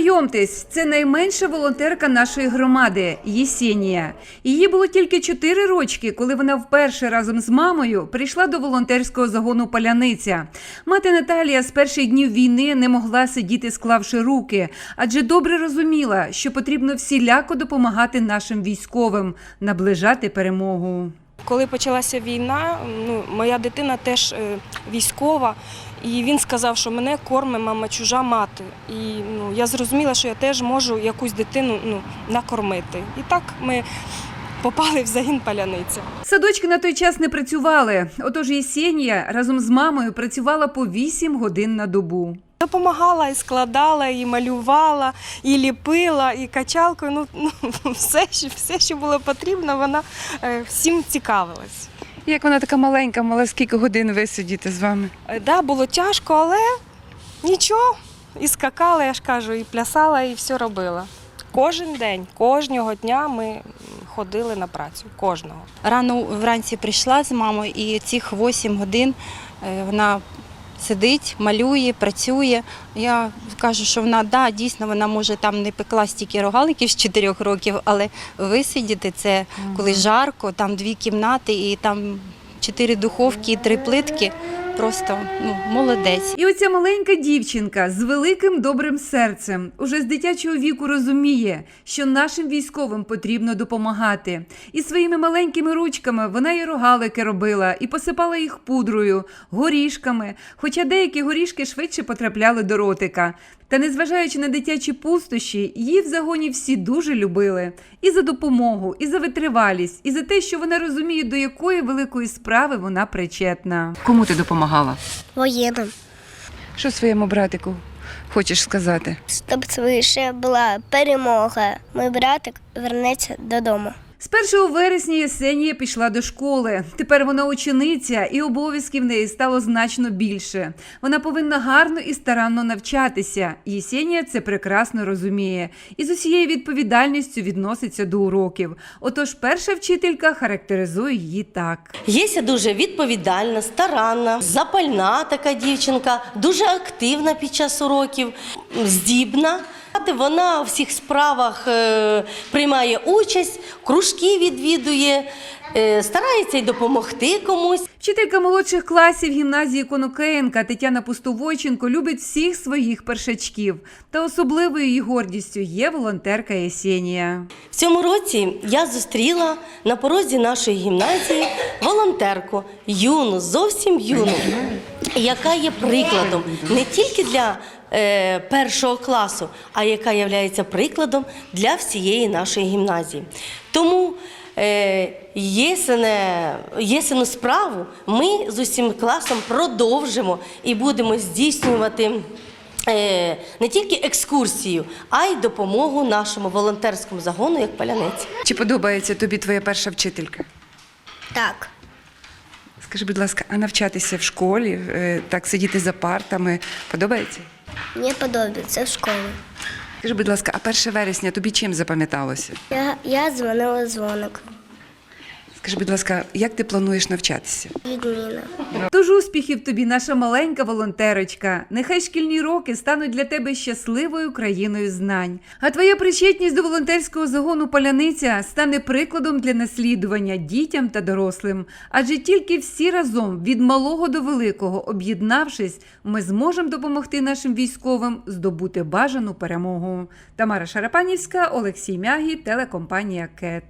Знайомтесь, це найменша волонтерка нашої громади Єсенія. Їй було тільки 4 рочки, коли вона вперше разом з мамою прийшла до волонтерського загону Паляниця. Мати Наталія з перших днів війни не могла сидіти, склавши руки, адже добре розуміла, що потрібно всіляко допомагати нашим військовим, наближати перемогу. Коли почалася війна, ну, моя дитина теж е, військова, і він сказав, що мене корме мама чужа мати. І ну, я зрозуміла, що я теж можу якусь дитину ну, накормити. І так ми попали в загін паляниця. Садочки на той час не працювали, отож Єсенія разом з мамою працювала по 8 годин на добу. Допомагала і складала, і малювала, і ліпила, і качалкою. Ну, ну все, що, все, що було потрібно, вона е, всім цікавилась. Як вона така маленька, мала скільки годин висидіти з вами? Так, Да, було тяжко, але нічого. І скакала, я ж кажу, і плясала, і все робила. Кожен день, кожного дня ми ходили на працю. Кожного. Рано вранці прийшла з мамою і цих 8 годин е, вона сидить, малює, працює. Я кажу, що вона да, дійсно вона може там не пекла стільки рогаликів з 4 років, але висидіти це коли жарко, там дві кімнати і там чотири духовки, і три плитки. Просто ну, молодець. І оця маленька дівчинка з великим добрим серцем уже з дитячого віку розуміє, що нашим військовим потрібно допомагати. І своїми маленькими ручками вона і рогалики робила, і посипала їх пудрою, горішками, хоча деякі горішки швидше потрапляли до ротика. Та незважаючи на дитячі пустощі, її в загоні всі дуже любили і за допомогу, і за витривалість, і за те, що вона розуміє, до якої великої справи вона причетна. Кому ти допомагала? Воєнним, Що своєму братику хочеш сказати? щоб швидше була перемога. Мій братик вернеться додому. З 1 вересня Єсенія пішла до школи. Тепер вона учениця, і обов'язків в неї стало значно більше. Вона повинна гарно і старанно навчатися. Єсенія це прекрасно розуміє і з усією відповідальністю відноситься до уроків. Отож, перша вчителька характеризує її так. Єся дуже відповідальна, старанна, запальна така дівчинка, дуже активна під час уроків, здібна. Вона у всіх справах е, приймає участь, кружки відвідує, е, старається й допомогти комусь. Вчителька молодших класів гімназії Конокеєнка Тетяна Пустовойченко любить всіх своїх першачків. Та особливою її гордістю є волонтерка Єсенія. В цьому році я зустріла на порозі нашої гімназії волонтерку, юну, зовсім юну, яка є прикладом не тільки для першого класу, а яка є прикладом для всієї нашої гімназії. Тому е, єсене, єсену справу ми з усім класом продовжимо і будемо здійснювати. е, Не тільки екскурсію, а й допомогу нашому волонтерському загону як палянець. Чи подобається тобі твоя перша вчителька? Так, Скажи, будь ласка, а навчатися в школі, е, так сидіти за партами, подобається? Мені подобається в школі. Скажи, будь ласка, а 1 вересня тобі чим запам'яталося? Я, я дзвонила дзвоник. Скажи, будь ласка, як ти плануєш навчатися? Відміна. Тож успіхів тобі, наша маленька волонтерочка. Нехай шкільні роки стануть для тебе щасливою країною знань. А твоя причетність до волонтерського загону Паляниця стане прикладом для наслідування дітям та дорослим. Адже тільки всі разом, від малого до великого, об'єднавшись, ми зможемо допомогти нашим військовим здобути бажану перемогу. Тамара Шарапанівська, Олексій Мягі, телекомпанія КЕТ.